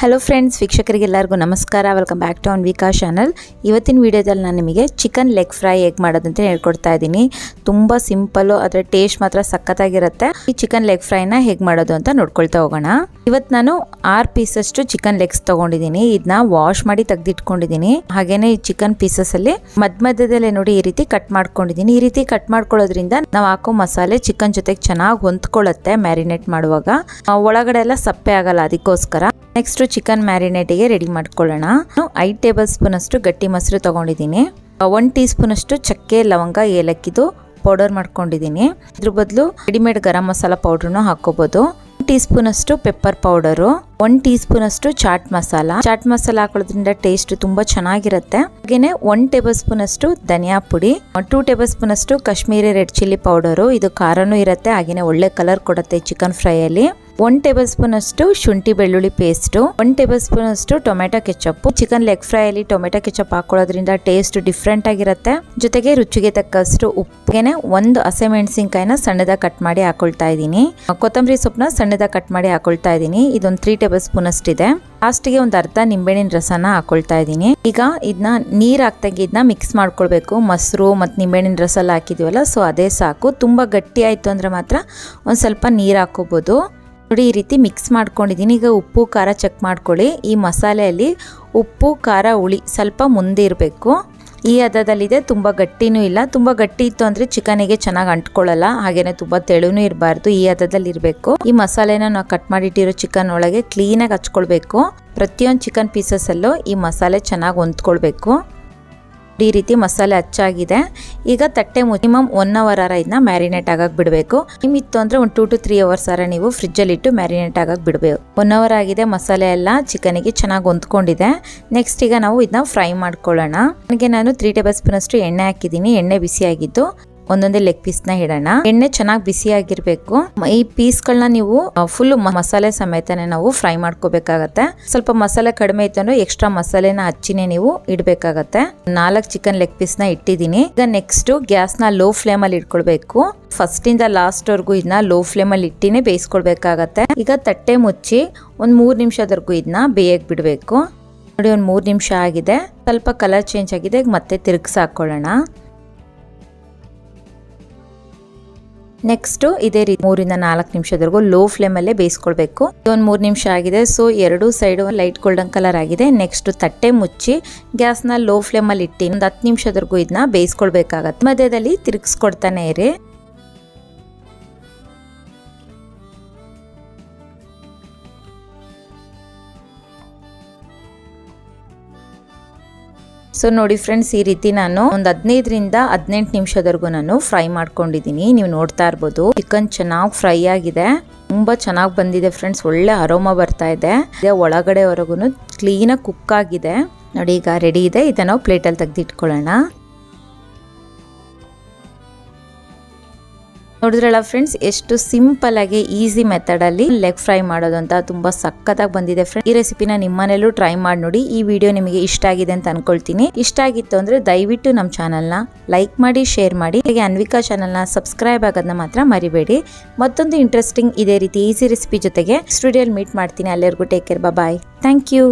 Hello friends ವೀಕ್ಷಕರಿಗೆಲ್ಲರಿಗೂ ನಮಸ್ಕಾರ. Welcome back to on Vika channel ಇವತ್ತಿನ ವಿಡಿಯೋದಲ್ಲಿ ನಾನು ನಿಮಗೆ ಚಿಕನ್ ಲೆಗ್ ಫ್ರೈ ಹೇಗೆ ಮಾಡೋದಂತ ಹೇಳ್ಕೊಡ್ತಾ ಇದ್ದೀನಿ. ತುಂಬ ಸಿಂಪಲ್ಲು ಅದರ ಟೇಸ್ಟ್ ಮಾತ್ರ ಸಖತ್ತಾಗಿರುತ್ತೆ. ಈ ಚಿಕನ್ ಲೆಗ್ ಫ್ರೈನ ಹೇಗೆ ಮಾಡೋದು ಅಂತ ನೋಡ್ಕೊಳ್ತಾ ಹೋಗೋಣ. ಇವತ್ತು ನಾನು ಆರು ಪೀಸಷ್ಟು ಚಿಕನ್ ಲೆಗ್ಸ್ ತೊಗೊಂಡಿದ್ದೀನಿ. ಇದನ್ನ ವಾಶ್ ಮಾಡಿ ತೆಗೆದಿಟ್ಕೊಂಡಿದ್ದೀನಿ. ಹಾಗೇನೆ ಈ ಚಿಕನ್ ಪೀಸಸಲ್ಲಿ ಮಧ್ಯ ಮಧ್ಯದಲ್ಲೇ ನೋಡಿ ಈ ರೀತಿ ಕಟ್ ಮಾಡ್ಕೊಂಡಿದ್ದೀನಿ. ಈ ರೀತಿ ಕಟ್ ಮಾಡ್ಕೊಳ್ಳೋದ್ರಿಂದ ನಾವು ಹಾಕೋ ಮಸಾಲೆ ಚಿಕನ್ ಜೊತೆಗೆ ಚೆನ್ನಾಗಿ ಹೊಂದ್ಕೊಳ್ಳುತ್ತೆ ಮ್ಯಾರಿನೇಟ್ ಮಾಡುವಾಗ. ಒಳಗಡೆ ಎಲ್ಲ ಸಪ್ಪೆ ಆಗಲ್ಲ, ಅದಕ್ಕೋಸ್ಕರ. ನೆಕ್ಸ್ಟ್ ಚಿಕನ್ ಮ್ಯಾರಿನೇಟಿಗೆ ರೆಡಿ ಮಾಡ್ಕೊಳ್ಳೋಣ. ನಾನು ಐದು ಟೇಬಲ್ ಸ್ಪೂನ್ ಅಷ್ಟು ಗಟ್ಟಿ ಮೊಸರು ತಗೊಂಡಿದ್ದೀನಿ. ಒನ್ ಟೀ ಸ್ಪೂನ್ ಅಷ್ಟು ಚಕ್ಕೆ, ಲವಂಗ, ಏಲಕ್ಕಿದು ಪೌಡರ್ ಮಾಡ್ಕೊಂಡಿದ್ದೀನಿ. ಇದ್ರ ಬದಲು ರೆಡಿಮೇಡ್ ಗರಂ ಮಸಾಲ ಪೌಡ್ರನ್ನು ಹಾಕೋಬಹುದು ಟೀ ಸ್ಪೂನ್ ಅಷ್ಟು pepper powder one teaspoon ಅಷ್ಟು ಚಾಟ್ ಮಸಾಲ ಚಾಟ್ ಮಸಾಲ ಹಾಕೊಳ್ಳೋದ್ರಿಂದ ಟೇಸ್ಟ್ ತುಂಬಾ ಚೆನ್ನಾಗಿರುತ್ತೆ. ಹಾಗೇನೆ ಒನ್ ಟೇಬಲ್ ಸ್ಪೂನ್ ಅಷ್ಟು ಧನಿಯಾ ಪುಡಿ ಟೂ ಟೇಬಲ್ ಸ್ಪೂನ್ ಅಷ್ಟು ಕಾಶ್ಮೀರಿ ರೆಡ್ ಚಿಲ್ಲಿ ಪೌಡರು ಇದು ಖಾರನೂ ಇರುತ್ತೆ, ಹಾಗೇನೆ ಒಳ್ಳೆ ಕಲರ್ ಕೊಡುತ್ತೆ ಚಿಕನ್ ಫ್ರೈ ಅಲ್ಲಿ. ಒನ್ ಟೇಬಲ್ ಸ್ಪೂನ್ ಅಷ್ಟು ಶುಂಠಿ, ಬೆಳ್ಳುಳ್ಳಿ ಪೇಸ್ಟ್ ಒನ್ ಟೇಬಲ್ ಸ್ಪೂನ್ ಅಷ್ಟು tomato ketchup chicken leg fry ಅಲ್ಲಿ ಟೊಮೆಟೊ ಕೆಚಪ್ ಹಾಕೊಳ್ಳೋದ್ರಿಂದ ಟೇಸ್ಟ್ ಡಿಫ್ರೆಂಟ್ ಆಗಿರುತ್ತೆ. ಜೊತೆಗೆ ರುಚಿಗೆ ತಕ್ಕಷ್ಟು ಉಪ್ಪಿಗೆನೆ ಒಂದು ಹಸಿಮೆಣಸಿನ್ಕಾಯಿನ ಸಣ್ಣದಾಗಿ ಕಟ್ ಮಾಡಿ ಹಾಕೊಳ್ತಾ ಇದ್ದೀನಿ. ಕೊತ್ತಂಬರಿ ಸೊಪ್ಪನ್ನ ಸಣ್ಣದಾಗಿ ಕಟ್ ಮಾಡಿ ಹಾಕೊಳ್ತಾ ಇದ್ದೀನಿ. ಇದೊಂದು ತ್ರೀ ಟೇಬಲ್ ಸ್ಪೂನ್ ಅಷ್ಟಿದೆ ಲಾಸ್ಟ್ಗೆ ಒಂದು ಅರ್ಧ ನಿಂಬೆಹಣ್ಣಿನ ರಸನ ಹಾಕೊಳ್ತಾ ಇದ್ದೀನಿ. ಈಗ ಇದನ್ನ ನೀರು ಹಾಕ್ದಂಗೆ ಇದನ್ನ ಮಿಕ್ಸ್ ಮಾಡ್ಕೊಳ್ಬೇಕು. ಮೊಸರು ಮತ್ತು ನಿಂಬೆಹಣ್ಣಿನ ರಸ ಎಲ್ಲ ಹಾಕಿದೀವಲ್ಲ ಸೊ ಅದೇ ಸಾಕು. ತುಂಬ ಗಟ್ಟಿ ಆಯಿತು ಅಂದರೆ ಮಾತ್ರ ಒಂದು ಸ್ವಲ್ಪ ನೀರು ಹಾಕೋಬೋದು. ನೋಡಿ, ಈ ರೀತಿ ಮಿಕ್ಸ್ ಮಾಡ್ಕೊಂಡಿದ್ದೀನಿ. ಈಗ ಉಪ್ಪು, ಖಾರ ಚೆಕ್ ಮಾಡ್ಕೊಳ್ಳಿ. ಈ ಮಸಾಲೆಯಲ್ಲಿ ಉಪ್ಪು, ಖಾರ, ಹುಳಿ ಸ್ವಲ್ಪ ಮುಂದೆ ಇರಬೇಕು. ಈ ಹದದಲ್ಲಿದೆ, ತುಂಬ ಗಟ್ಟಿನೂ ಇಲ್ಲ. ತುಂಬ ಗಟ್ಟಿ ಇತ್ತು ಅಂದರೆ ಚಿಕನಿಗೆ ಚೆನ್ನಾಗಿ ಅಂಟ್ಕೊಳ್ಳಲ್ಲ. ಹಾಗೆಯೇ ತುಂಬ ತೆಳುನೂ ಇರಬಾರ್ದು. ಈ ಹದದಲ್ಲಿ ಇರಬೇಕು. ಈ ಮಸಾಲೆನ ನಾವು ಕಟ್ ಮಾಡಿಟ್ಟಿರೋ ಚಿಕನ್ ಒಳಗೆ ಕ್ಲೀನಾಗಿ ಹಚ್ಕೊಳ್ಬೇಕು. ಪ್ರತಿಯೊಂದು ಚಿಕನ್ ಪೀಸಸಲ್ಲೂ ಈ ಮಸಾಲೆ ಚೆನ್ನಾಗಿ ಹೊಂದ್ಕೊಳ್ಬೇಕು. ಈ ರೀತಿ ಮಸಾಲೆ ಹಚ್ಚಾಗಿದೆ. ಈಗ ತಟ್ಟೆ ಮಿನಿಮಮ್ ಒನ್ ಅವರ್ ಅರ ಇದನ್ನ ಮ್ಯಾರಿನೇಟ್ ಆಗಕ್ಕೆ ಬಿಡಬೇಕು. ನಿಮ್ಮಿತ್ತು ಅಂದರೆ ಒಂದು ಟೂ ಟು ತ್ರೀ ಅವರ್ಸ್ ಆರ ನೀವು ಫ್ರಿಜ್ಜಲ್ಲಿ ಇಟ್ಟು ಮ್ಯಾರಿನೇಟ್ ಆಗಕ್ಕೆ ಬಿಡಬೇಕು. ಒನ್ ಅವರ್ ಆಗಿದೆ ಮಸಾಲೆ ಎಲ್ಲ ಚಿಕನಿಗೆ ಚೆನ್ನಾಗಿ ಹೊಂದ್ಕೊಂಡಿದೆ. ನೆಕ್ಸ್ಟ್ ಈಗ ನಾವು ಇದನ್ನ ಫ್ರೈ ಮಾಡ್ಕೊಳ್ಳೋಣ. ನನಗೆ ನಾನು ತ್ರೀ ಟೇಬಲ್ ಸ್ಪೂನ್ ಅಷ್ಟು ಎಣ್ಣೆ ಹಾಕಿದ್ದೀನಿ. ಎಣ್ಣೆ ಬಿಸಿಯಾಗಿದ್ದು ಒಂದೊಂದೇ ಲೆಗ್ ಪೀಸ್ನ ಇಡೋಣ. ಎಣ್ಣೆ ಚೆನ್ನಾಗಿ ಬಿಸಿ ಆಗಿರ್ಬೇಕು. ಈ ಪೀಸ್ಗಳನ್ನ ನೀವು ಫುಲ್ ಮಸಾಲೆ ಸಮೇತನೇ ನಾವು ಫ್ರೈ ಮಾಡ್ಕೋಬೇಕಾಗತ್ತೆ. ಸ್ವಲ್ಪ ಮಸಾಲೆ ಕಡಿಮೆ ಇತ್ತು ಅಂದ್ರೆ ಎಕ್ಸ್ಟ್ರಾ ಮಸಾಲೆನ ಹಚ್ಚಿನೇ ನೀವು ಇಡಬೇಕಾಗತ್ತೆ. ನಾಲ್ಕು ಚಿಕನ್ ಲೆಗ್ ಪೀಸ್ನ ಇಟ್ಟಿದ್ದೀನಿ. ಈಗ ನೆಕ್ಸ್ಟ್ ಗ್ಯಾಸ್ನ ಲೋ ಫ್ಲೇಮ್ ಅಲ್ಲಿ ಇಟ್ಕೊಳ್ಬೇಕು. ಫಸ್ಟ್ ಇಂದ ಲಾಸ್ಟ್ ವರ್ಗು ಇದನ್ನ ಲೋ ಫ್ಲೇಮ್ ಅಲ್ಲಿ ಇಟ್ಟಿನೇ ಬೇಯಿಸ್ಕೊಳ್ಬೇಕಾಗತ್ತೆ. ಈಗ ತಟ್ಟೆ ಮುಚ್ಚಿ ಒಂದ್ ಮೂರ್ ನಿಮಿಷದವರೆಗೂ ಇದನ್ನ ಬೇಯಕ್ ಬಿಡಬೇಕು. ನೋಡಿ, ಒಂದು ಮೂರು ನಿಮಿಷ ಆಗಿದೆ. ಸ್ವಲ್ಪ ಕಲರ್ ಚೇಂಜ್ ಆಗಿದೆ. ಮತ್ತೆ ತಿರುಗಿಸಿ ಹಾಕೊಳ್ಳೋಣ. ನೆಕ್ಸ್ಟ್ ಇದೇ ರೀತಿ ಮೂರಿಂದ ನಾಲ್ಕು ನಿಮಿಷದವರೆಗೂ ಲೋ ಫ್ಲೇಮ್ ಅಲ್ಲೇ ಬೇಯಿಸ್ಕೊಳ್ಬೇಕು. ಇದೊಂದು ಮೂರು ನಿಮಿಷ ಆಗಿದೆ. ಸೊ ಎರಡು ಸೈಡ್ ಲೈಟ್ ಗೋಲ್ಡನ್ ಕಲರ್ ಆಗಿದೆ. ನೆಕ್ಸ್ಟ್ ತಟ್ಟೆ ಮುಚ್ಚಿ ಗ್ಯಾಸ್ನ ಲೋ ಫ್ಲೇಮ್ ಅಲ್ಲಿ ಇಟ್ಟಿ ಒಂದು ಹತ್ತು ನಿಮಿಷದವರೆಗೂ ಇದನ್ನ ಬೇಯಿಸ್ಕೊಳ್ಬೇಕಾಗತ್ತೆ. ಮಧ್ಯದಲ್ಲಿ ತಿರುಗಿಸ್ಕೊಡ್ತಾನೆ ಇರಿ. ಸೊ ನೋಡಿ ಫ್ರೆಂಡ್ಸ್ ಈ ರೀತಿ ನಾನು ಒಂದು ಹದಿನೈದರಿಂದ ಹದಿನೆಂಟು ನಿಮಿಷದವರೆಗೂ ನಾನು ಫ್ರೈ ಮಾಡ್ಕೊಂಡಿದ್ದೀನಿ. ನೀವು ನೋಡ್ತಾ ಇರ್ಬೋದು ಚಿಕನ್ ಚೆನ್ನಾಗಿ ಫ್ರೈ ಆಗಿದೆ. ತುಂಬಾ ಚೆನ್ನಾಗಿ ಬಂದಿದೆ ಫ್ರೆಂಡ್ಸ್ ಒಳ್ಳೆ ಅರೋಮ ಬರ್ತಾ ಇದೆ. ಒಳಗಡೆವರೆಗೂ ಕ್ಲೀನಾಗಿ ಕುಕ್ ಆಗಿದೆ. ನೋಡಿ ಈಗ ರೆಡಿ ಇದೆ, ಇದನ್ನ ಪ್ಲೇಟಲ್ಲಿ ತೆಗೆದಿಟ್ಕೊಳ್ಳೋಣ. ನೋಡಿದ್ರಲ್ಲ ಫ್ರೆಂಡ್ಸ್ ಎಷ್ಟು ಸಿಂಪಲ್ ಆಗಿ ಈಸಿ ಮೆಥಡ್ ಅಲ್ಲಿ ಲೆಗ್ ಫ್ರೈ ಮಾಡೋದು ಅಂತ ತುಂಬಾ ಸಖತ್ತಾಗಿ ಬಂದಿದೆ ಫ್ರೆಂಡ್ ಈ ರೆಸಿಪಿನ ನಿಮ್ಮನೇಲೂ ಟ್ರೈ ಮಾಡಿ ನೋಡಿ. ಈ ವಿಡಿಯೋ ನಿಮಗೆ ಇಷ್ಟ ಆಗಿದೆ ಅಂತ ಅನ್ಕೊಳ್ತೀನಿ. ಇಷ್ಟ ಆಗಿತ್ತು ಅಂದ್ರೆ ದಯವಿಟ್ಟು ನಮ್ಮ ಚಾನಲ್ನ ಲೈಕ್ ಮಾಡಿ ಶೇರ್ ಮಾಡಿ. ಹಾಗೆ ಅನ್ವಿಕಾ ಚಾನಲ್ನ ಸಬ್ಸ್ಕ್ರೈಬ್ ಆಗೋದನ್ನ ಮಾತ್ರ ಮರಿಬೇಡಿ. ಮತ್ತೊಂದು ಇಂಟ್ರೆಸ್ಟಿಂಗ್ ಇದೇ ರೀತಿ ಈಸಿ ರೆಸಿಪಿ ಜೊತೆಗೆ ಸ್ಟುಡಿಯೋಲ್ ಮೀಟ್ ಮಾಡ್ತೀನಿ. ಅಲ್ಲಿವರೆಗೂ take care bye thank you